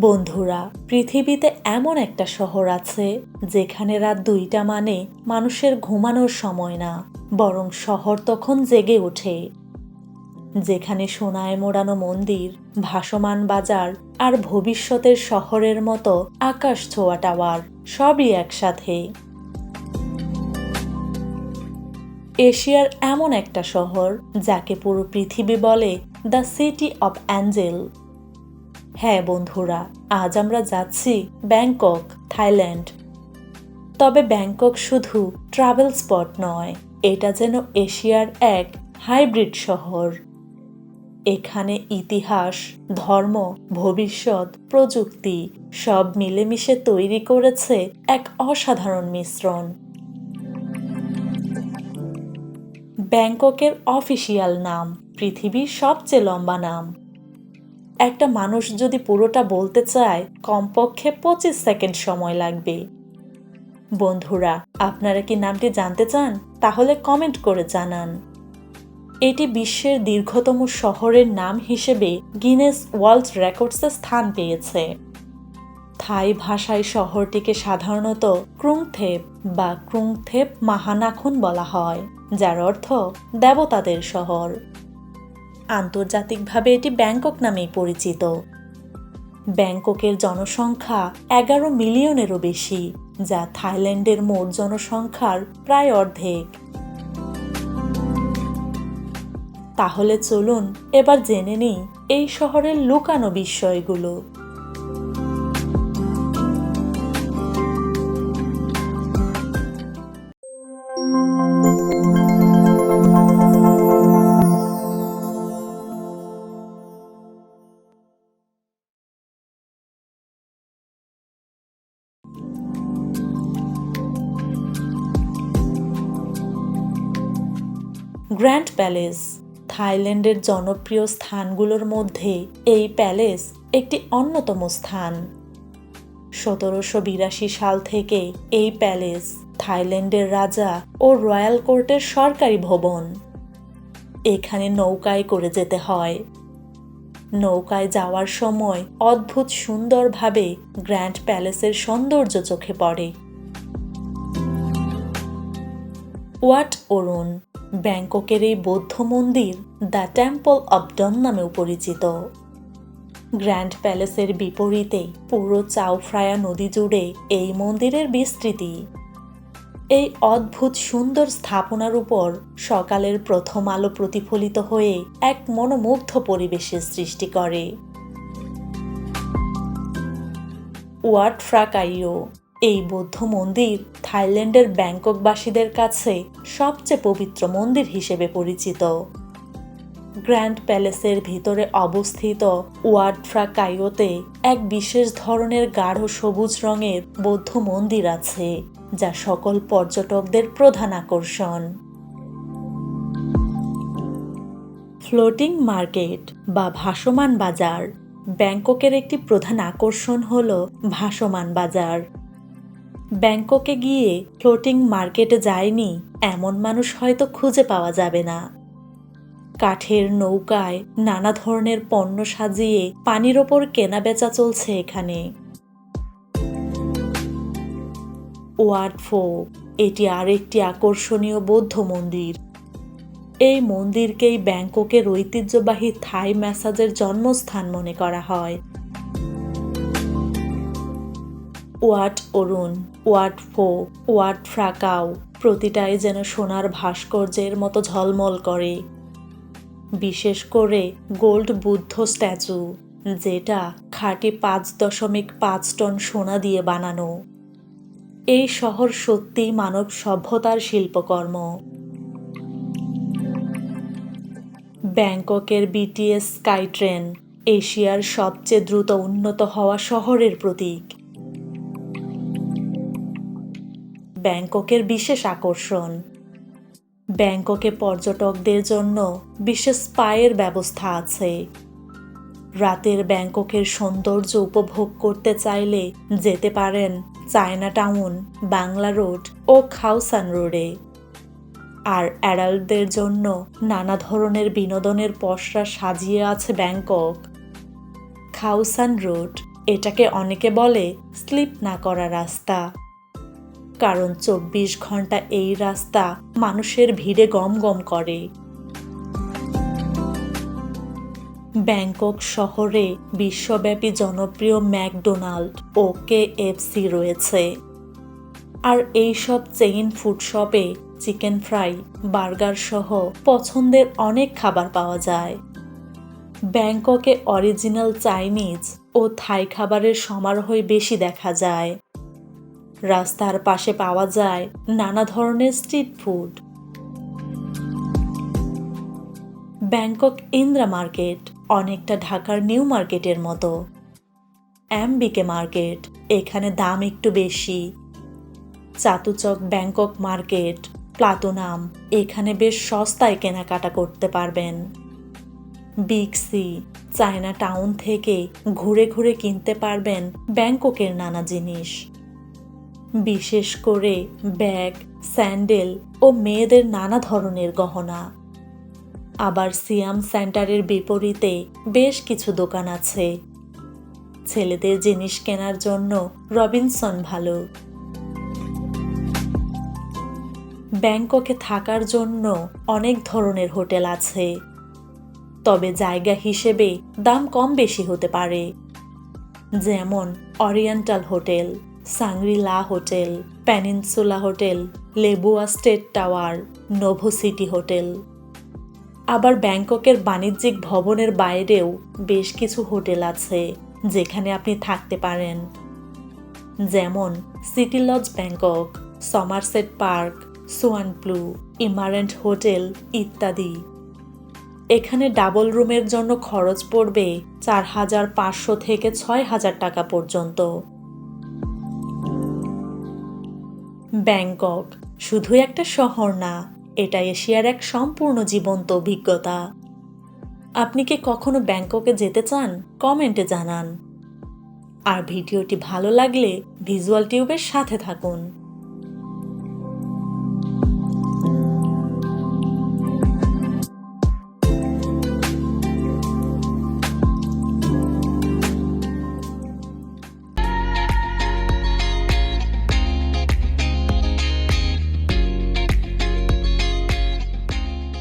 বন্ধুরা, পৃথিবীতে এমন একটা শহর আছে যেখানে রাত দুইটা মানে মানুষের ঘুমানোর সময় না, বরং শহর তখন জেগে ওঠে। যেখানে সোনায় মোড়ানো মন্দির, ভাসমান বাজার আর ভবিষ্যতের শহরের মতো আকাশ ছোঁয়া টাওয়ার সবই একসাথে। এশিয়ার এমন একটা শহর যাকে পুরো পৃথিবী বলে দ্য সিটি অব অ্যাঞ্জেল। হ্যাঁ বন্ধুরা, আজ আমরা যাচ্ছি ব্যাংকক, থাইল্যান্ড। তবে ব্যাংকক শুধু ট্রাভেল স্পট নয়, এটা যেন এশিয়ার এক হাইব্রিড শহর। এখানে ইতিহাস, ধর্ম, ভবিষ্যৎ, প্রযুক্তি সব মিলেমিশে তৈরি করেছে এক অসাধারণ মিশ্রণ। ব্যাংককের অফিসিয়াল নাম, পৃথিবীর সবচেয়ে লম্বা নাম। একটা মানুষ যদি পুরোটা বলতে চায়, কমপক্ষে পঁচিশ সেকেন্ড সময় লাগবে। বন্ধুরা, আপনারা কি নামটি জানতে চান? তাহলে কমেন্ট করে জানান। এটি বিশ্বের দীর্ঘতম শহরের নাম হিসেবে গিনেস ওয়ার্ল্ড রেকর্ডসে স্থান পেয়েছে। থাই ভাষায় শহরটিকে সাধারণত ক্রুংথেপ বা ক্রুংথেপ মাহানাখুন বলা হয়, যার অর্থ দেবতাদের শহর। আন্তর্জাতিকভাবে এটি ব্যাংকক নামেই পরিচিত। ব্যাংককের জনসংখ্যা এগারো মিলিয়নেরও বেশি, যা থাইল্যান্ডের মোট জনসংখ্যার প্রায় অর্ধেক। তাহলে চলুন এবার জেনে নিই এই শহরের লুকানো বিষয়গুলো। Grand palace. থাইল্যান্ডের জনপ্রিয় স্থানগুলোর মধ্যে এই প্যালেস একটি অন্যতম স্থান। সতেরোশো বিরাশি সাল থেকে এই প্যালেস থাইল্যান্ডের রাজা ও রয়্যাল কোর্টের সরকারি ভবন। এখানে নৌকায় করে যেতে হয়। নৌকায় যাওয়ার সময় অদ্ভুত সুন্দরভাবে গ্র্যান্ড প্যালেসের সৌন্দর্য চোখে পড়ে। ওয়াট অরুণ ব্যাংককের এই বৌদ্ধ মন্দির দ্য টেম্পল অব ডন নামেও পরিচিত। গ্র্যান্ড প্যালেসের বিপরীতে পুরো চাউফ্রায়া নদী জুড়ে এই মন্দিরের বিস্তৃতি। এই অদ্ভুত সুন্দর স্থাপনার উপর সকালের প্রথম আলো প্রতিফলিত হয়ে এক মনোমুগ্ধ পরিবেশের সৃষ্টি করে। ওয়াট ফ্রাকাইও এই বৌদ্ধ মন্দির থাইল্যান্ডের ব্যাংককবাসীদের কাছে সবচেয়ে পবিত্র মন্দির হিসেবে পরিচিত। গ্র্যান্ড প্যালেসের ভিতরে অবস্থিত ওয়ার্ডফ্রা কাইওতে এক বিশেষ ধরনের গাঢ় সবুজ রঙের বৌদ্ধ মন্দির আছে, যা সকল পর্যটকদের প্রধান আকর্ষণ। ফ্লোটিং মার্কেট বা ভাসমান বাজার ব্যাংককের একটি প্রধান আকর্ষণ হল ভাসমান বাজার। ব্যাংককে গিয়ে ফ্লোটিং মার্কেটে যায়নি, এমন মানুষ হয়তো খুঁজে পাওয়া যাবে না। কাঠের নৌকায় নানা ধরনের পণ্য সাজিয়ে পানির ওপর কেনাবেচা চলছে এখানে। ওয়ার্ডফো এটি আরেকটি আকর্ষণীয় বৌদ্ধ মন্দির। এই মন্দিরকেই ব্যাংককের ঐতিহ্যবাহী থাই ম্যাসাজের জন্মস্থান মনে করা হয়। Wat Arun, Wat Pho, Wat Phra Kaew, প্রতিটাই যেন সোনার ভাস্কর্যের মতো ঝলমল করে। বিশেষ করে গোল্ড বুদ্ধ স্ট্যাচু, যেটা খাঁটি পাঁচ দশমিক পাঁচ টন সোনা দিয়ে বানানো। এই শহর সত্যি মানব সভ্যতার শিল্পকর্ম। ব্যাংককের বিটিএস স্কাই ট্রেন এশিয়ার সবচেয়ে দ্রুত উন্নত হওয়া শহরের প্রতীক। ব্যাংককের বিশেষ আকর্ষণ। ব্যাংককে পর্যটকদের জন্য বিশেষ স্পায়ের ব্যবস্থা আছে। রাতের ব্যাংককের সৌন্দর্য উপভোগ করতে চাইলে যেতে পারেন চায়না টাউন বাংলা রোড ও খাউসান রোডে। আর অ্যাডাল্টদের জন্য নানা ধরনের বিনোদনের পসরা সাজিয়ে আছে ব্যাংকক। খাউসান রোড, এটাকে অনেকে বলে স্লিপ না করা রাস্তা। কারণ চব্বিশ ঘণ্টা এই রাস্তা মানুষের ভিড়ে গম গম করে। ব্যাংকক শহরে বিশ্বব্যাপী জনপ্রিয় ম্যাকডোনাল্ড ও কেএফসি রয়েছে। আর এইসব চেইন ফুড শপে চিকেন ফ্রাই, বার্গার সহ পছন্দের অনেক খাবার পাওয়া যায়। ব্যাংককে অরিজিনাল চাইনিজ ও থাই খাবারের সমারোহই বেশি দেখা যায়। রাস্তার পাশে পাওয়া যায় নানা ধরনের street food. Bangkok Indra market, অনেকটা ঢাকার নিউ মার্কেটের মতো। অ্যাম্বিকে মার্কেট, এখানে দাম একটু বেশি। চাতুচক ব্যাংকক মার্কেট, প্লাটোনাম, এখানে বেশ সস্তায় কেনাকাটা করতে পারবেন। বিগ সি, চায়না টাউন থেকে ঘুরে ঘুরে কিনতে পারবেন ব্যাংককের নানা জিনিস। বিশেষ করে ব্যাগ, স্যান্ডেল ও মেয়েদের নানা ধরনের গহনা। আবার সিয়াম সেন্টারের বিপরীতে বেশ কিছু দোকান আছে। ছেলেদের জিনিস কেনার জন্য রবিনসন ভালো। ব্যাংককে থাকার জন্য অনেক ধরনের হোটেল আছে। তবে জায়গা হিসেবে দাম কম বেশি হতে পারে। যেমন oriental hotel. Shangrila hotel, Peninsula hotel, Lebua State Tower, Novo City hotel. আবার ব্যাংককের বাণিজ্যিক ভবনের বাইরেও বেশ কিছু হোটেল আছে যেখানে আপনি থাকতে পারেন। যেমন City Lodge Bangkok, Somerset Park, Swan Blue, ইমারেন্ট hotel ইত্যাদি। এখানে ডাবল রুমের জন্য খরচ পড়বে চার হাজার পাঁচশো থেকে ছয় হাজার টাকা পর্যন্ত। ব্যাংকক। শুধু একটা শহর না, এটা এশিয়ার এক সম্পূর্ণ জীবন্ত অভিজ্ঞতা। আপনি কি কখনো ব্যাংককে যেতে চান? কমেন্টে জানান। আর ভিডিওটি ভালো লাগলে ভিজুয়াল টিউবের সাথে থাকুন।